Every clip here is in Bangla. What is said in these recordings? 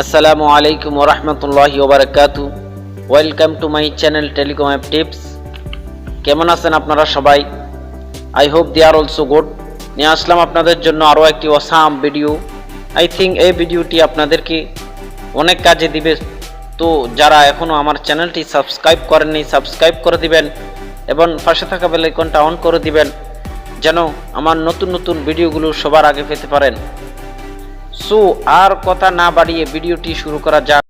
আসসালামু আলাইকুম ওরহমতুল্লাহি ওবরাকাতু welcome to my channel telecom app tips কেমন আছেন আপনারা সবাই? I hope they are also good নিয়ে আসলাম আপনাদের জন্য আরও একটি অসাম ভিডিও আই থিঙ্ক এই ভিডিওটি আপনাদেরকে অনেক কাজে দিবে। তো যারা এখনও আমার চ্যানেলটি সাবস্ক্রাইব করেননি সাবস্ক্রাইব করে দিবেন এবং পাশে থাকা বেলাইকনটা অন করে দিবেন, যেন আমার নতুন নতুন ভিডিওগুলো সবার আগে পেতে পারেন। সো আর কথা না বাড়িয়ে ভিডিওটি শুরু করা যাক।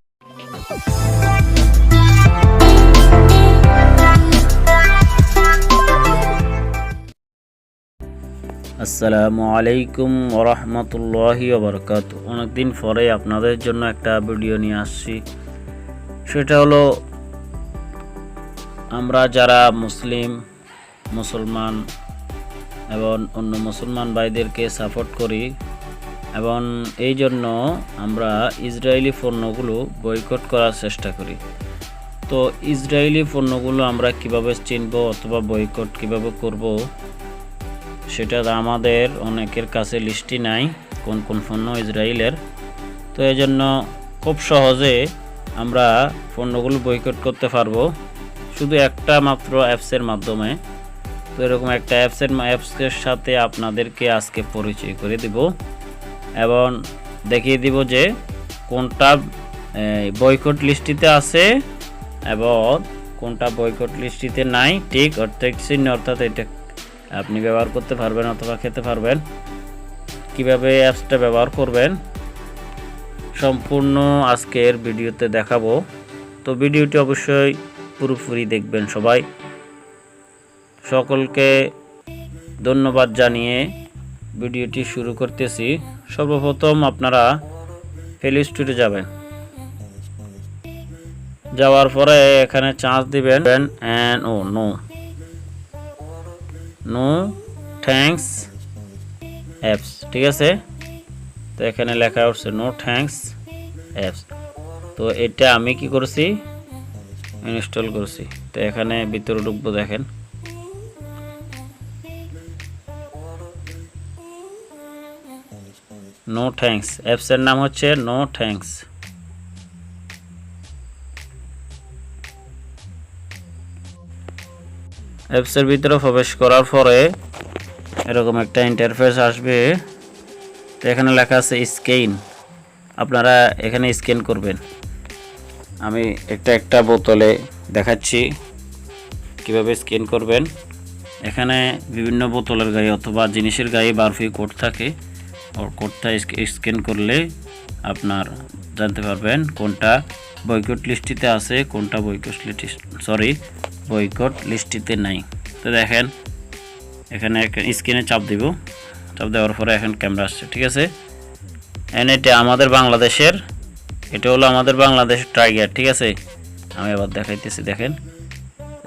আসসালামু আলাইকুম ওরহমতুল্লাহি ওবরকাত। অনেকদিন পরে আপনাদের জন্য একটা ভিডিও নিয়ে আসছি। সেটা হলো, আমরা যারা মুসলিম, মুসলমান এবং অন্য মুসলমান ভাইদেরকে সাপোর্ট করি এবং এই জন্য আমরা ইসরায়েলি পণ্যগুলো বয়কট করার চেষ্টা করি। তো ইসরায়েলি পণ্যগুলো আমরা কীভাবে চিনব অথবা বয়কট কীভাবে করব সেটা আমাদের অনেকের কাছে লিস্টই নাই, কোন কোন পণ্য ইসরায়েলের। তো এই জন্য খুব সহজে আমরা পণ্যগুলো বয়কট করতে পারব, শুধু একটা মাত্র অ্যাপসের মাধ্যমে। তো এরকম একটা অ্যাপসের অ্যাপসের সাথে আপনাদেরকে আজকে পরিচয় করে দিব। এবং দেখিয়ে দিব যে কোনটা বয়কট লিস্টিতে আছে এবং কোনটা বয়কট লিস্টিতে নাই। ঠিক অর্থাৎ চিহ্ন, অর্থাৎ এটা আপনি ব্যবহার করতে পারবেন অথবা খেতে পারবেন। কীভাবে অ্যাপসটা ব্যবহার করবেন, সম্পূর্ণ আজকের ভিডিওতে দেখাবো। তো ভিডিওটি অবশ্যই পুরোপুরি দেখবেন সবাই। সকলকে ধন্যবাদ জানিয়ে ভিডিওটি শুরু করতেছি। সর্বপ্রথম আপনারা প্লে স্টোরে যাবেন। যাওয়ার পরে এখানে চান্স দিবেন। অ্যান্ড ও নো নো থ্যাঙ্কস অ্যাপস ঠিক আছে? তো এখানে লেখা উঠছে নো থ্যাঙ্কস অ্যাপস তো এটা আমি কি করছি? ইনস্টল করছি। তো এখানে ভিতরে ঢুকবো, দেখেন। নো থ্যাঙ্কস অ্যাপসের নাম হচ্ছে নো থ্যাঙ্কস অ্যাপসের ভিতরে প্রবেশ করার পরে এরকম একটা ইন্টারফেস আসবে। তো এখানে লেখা আছে স্ক্যান আপনারা এখানে স্ক্যান করবেন। আমি একটা একটা বোতলে দেখাচ্ছি কীভাবে স্ক্যান করবেন। এখানে বিভিন্ন বোতলের গায়ে অথবা জিনিসের গায়ে বারফি কোড থাকে। কোডটা স্ক্যান করলে আপনার জানতে পারবেন কোনটা বয়কট লিস্টিতে আছে কোনটা বয়কট লিস্ট সরি বয়কট লিস্টিতে নাই তো দেখেন এখানে স্ক্রিনে চাপ দিব। চাপ দেওয়ার পরে এখন ক্যামেরা আসছে, ঠিক আছে? এন এটা আমাদের বাংলাদেশের, এটা হলো আমাদের বাংলাদেশের টাইগার ঠিক আছে? আমি আবার দেখাইতেছি, দেখেন।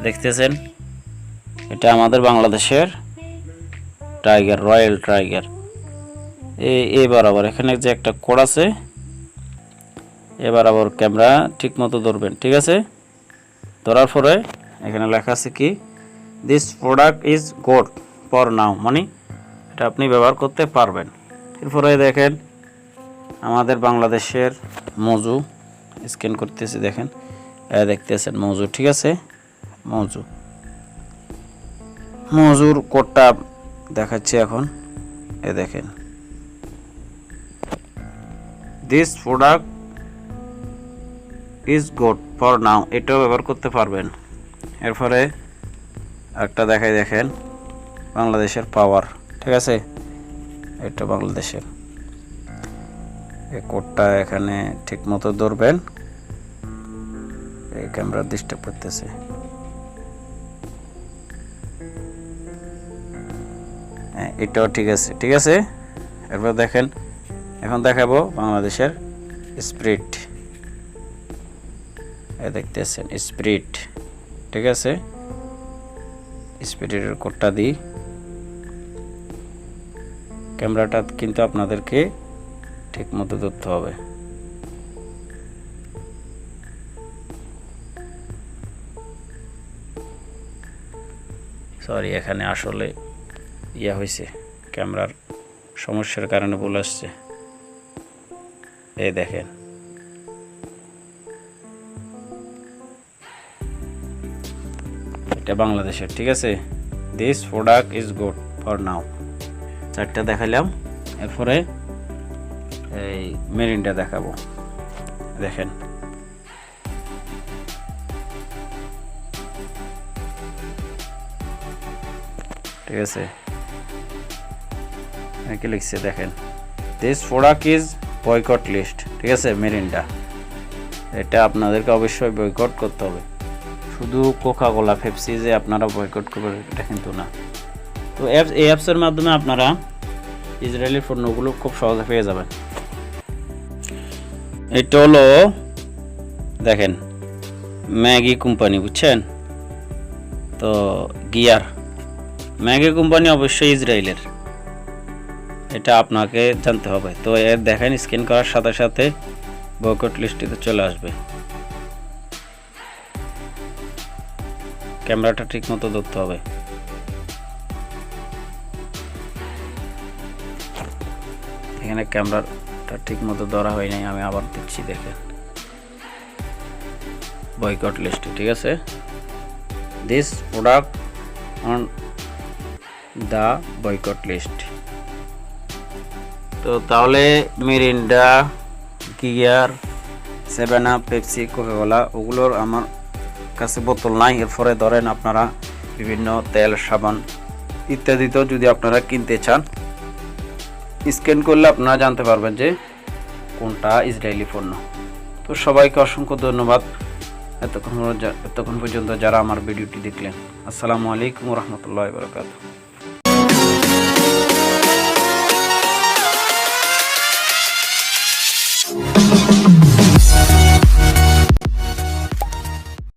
দেখতেছেন? এটা আমাদের বাংলাদেশের টাইগার রয়্যাল টাইগার এবার আবার এখানে যে একটা কোড আছে এবার আবার ক্যামেরা ঠিক মতো ধরবেন, ঠিক আছে? ধরার পরে এখানে লেখা আছে কি this product is good for now মানে এটা আপনি ব্যবহার করতে পারবেন। এরপরে দেখেন, আমাদের বাংলাদেশের মজু স্ক্যান করতেছি, দেখেন দেখতেছেন মজু, ঠিক আছে? মজু। মজুর কোডটা দেখাচ্ছি এখন, এ দেখেন। This product is good for now এটাও ব্যবহার করতে পারবেন। এরপরে একটা দেখাই দেখেন। বাংলাদেশের পাওয়ার ঠিক আছে? এটা বাংলাদেশের। এই কোডটা এখানে ঠিক মতো ধরবেন। এই ক্যামেরা ডিস্টার্ব করতেছে। হ্যাঁ এটাও ঠিক আছে ঠিক আছে? এরপর দেখেন এখন দেখাবো বাংলাদেশের স্প্রিট। দেখতেছেন, স্পিরিট। ঠিক আছে? স্পিরিটের কোডটা দিই। ক্যামেরাটা কিন্তু আপনাদেরকে ঠিক মতো ধরতে হবে। সরি এখানে আসলে ইয়া হয়েছে ক্যামেরার সমস্যার কারণে ভুল আসছে। এই দেখেন। এটা বাংলাদেশের, ঠিক আছে? This product is good for now চারটা দেখালাম এরপরে এই মেরিনটা দেখাবো। দেখেন। ঠিক আছে? কি লিখছে দেখেন। This product is boycott list ঠিক আছে, মেরিনটা। এটা আপনাদেরকে অবশ্যই বয়কট করতে হবে। শুধু কোকা কোলা পেপসি যে আপনারা বয়কট করবেন, এটা কিন্তু না। তো অ্যাপস এই অ্যাপসের মাধ্যমে আপনারা ইসরায়েলি পণ্যগুলো খুব সহজে পেয়ে যাবেন। এটা হলো, দেখেন ম্যাগি কোম্পানি বুঝছেন? তো গিয়ার ম্যাগি কোম্পানি অবশ্যই ইসরায়েলের এটা আপনাকে জানতে হবে। তো এর দেখেন, স্ক্যান করার সাথে সাথে বয়কট লিস্টিতে চলে আসবে। ক্যামেরাটা ঠিক মতো ধরতে হবে। এখানে ক্যামেরাটা ঠিক মতো ধরা হয় নাই, আমি আবার দিচ্ছি, দেখেন। বয়কট লিস্ট ঠিক আছে? This product on the boycott list. তো তাহলে Mirinda, gear, seven up, Pepsi, Coca Cola, ওগুলোর আমার কাছে বোতল নাই। এরপরে ধরেন আপনারা বিভিন্ন তেল, সাবান ইত্যাদিতেও যদি আপনারা কিনতে চান, স্ক্যান করলে আপনারা জানতে পারবেন যে কোনটা ইসরায়েলি পণ্য। তো সবাইকে অসংখ্য ধন্যবাদ এতক্ষণ এতক্ষণ পর্যন্ত যারা আমার ভিডিওটি দেখলেন। আসসালামু আলাইকুম রহমতুল্লাহ বরকাত